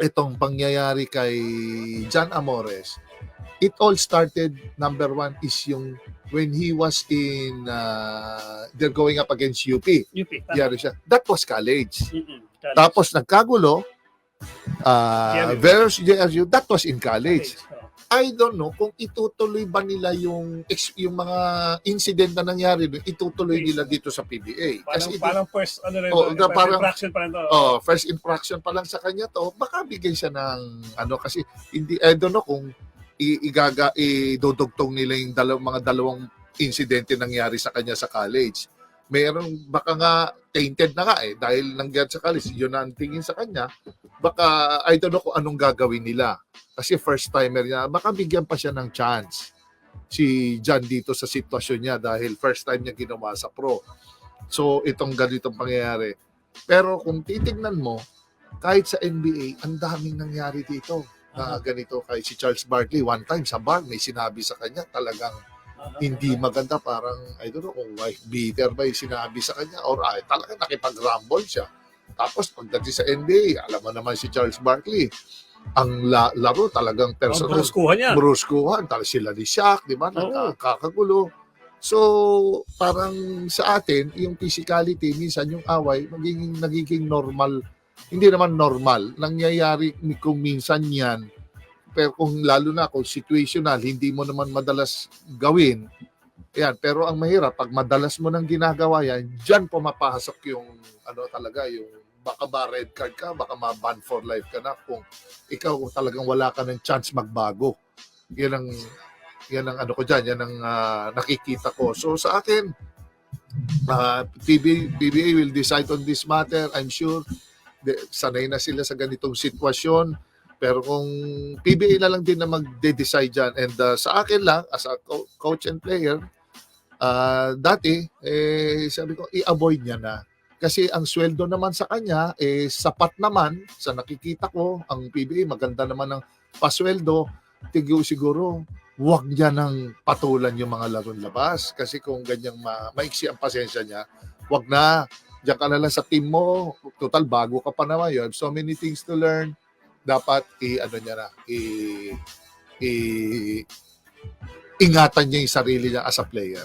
itong pangyayari kay John Amores, it all started, number one, is yung when he was in, uh, they're going up against UP. UP. Yari siya. That was college. Mm-mm. College. Tapos nagkagulo, uh, versus JRU, that was in college. College. I don't know kung itutuloy ba nila yung yung mga incident na nangyari doon, itutuloy nila dito sa PBA. Parang, Kasi ito- parang first, ano rin, Oo, to, na first parang- infraction pa rin to. oh, first infraction pa lang sa kanya to, baka bigay siya ng ano kasi hindi I don't know kung igaga idudugtong nila yung dalawang mga dalawang insidente nangyari sa kanya sa college. Meron baka nga tainted na nga eh dahil nangyari sa college, yun na ang tingin sa kanya. Baka I don't know kung anong gagawin nila. Kasi first timer niya, baka bigyan pa siya ng chance si John dito sa sitwasyon niya dahil first time niya ginawa sa pro. So itong ganitong pangyayari. Pero kung titignan mo, kahit sa NBA, ang daming nangyari dito na ganito kay si Charles Barkley. One time sa bar, may sinabi sa kanya talagang hindi maganda. Parang, I don't know kung wife beater ba yung sinabi sa kanya or ay, talagang nakipag-rumble siya. Tapos pagdating sa NBA, alam mo naman si Charles Barkley, ang la- laro talagang Ang personal. bruskuhan niya. Bruskuhan, talagang sila ni Shaq, di ba? Oo. Nagkakagulo. So, parang sa atin, yung physicality, minsan yung away, magiging, nagiging normal. Hindi naman normal. Nangyayari kung minsan yan. Pero kung lalo na kung situational, hindi mo naman madalas gawin. Yan. Pero ang mahirap, pag madalas mo nang ginagawa yan, dyan pumapasok yung, ano talaga, yung baka ba red card ka, baka ma-ban for life ka na kung ikaw talagang wala ka ng chance magbago. Yan ang yan ang ano ko diyan, yan ang ah, nakikita ko. So sa akin, uh, PB, PBA will decide on this matter. I'm sure de, sanay na sila sa ganitong sitwasyon. Pero kung PBA na lang din na magde-decide dyan. And ah, sa akin lang, as a co- coach and player, ah, dati, eh, sabi ko, i-avoid niya na. Kasi ang sweldo naman sa kanya, eh, sapat naman sa nakikita ko, ang PBA, maganda naman ang pasweldo, tigyo siguro, huwag niya nang patulan yung mga larong labas. Kasi kung ganyang ma maiksi ang pasensya niya, huwag na. Diyan ka na lang sa team mo. Total, bago ka pa naman. You have so many things to learn. Dapat, i, ano niya na, i, i, ingatan niya yung sarili niya as a player.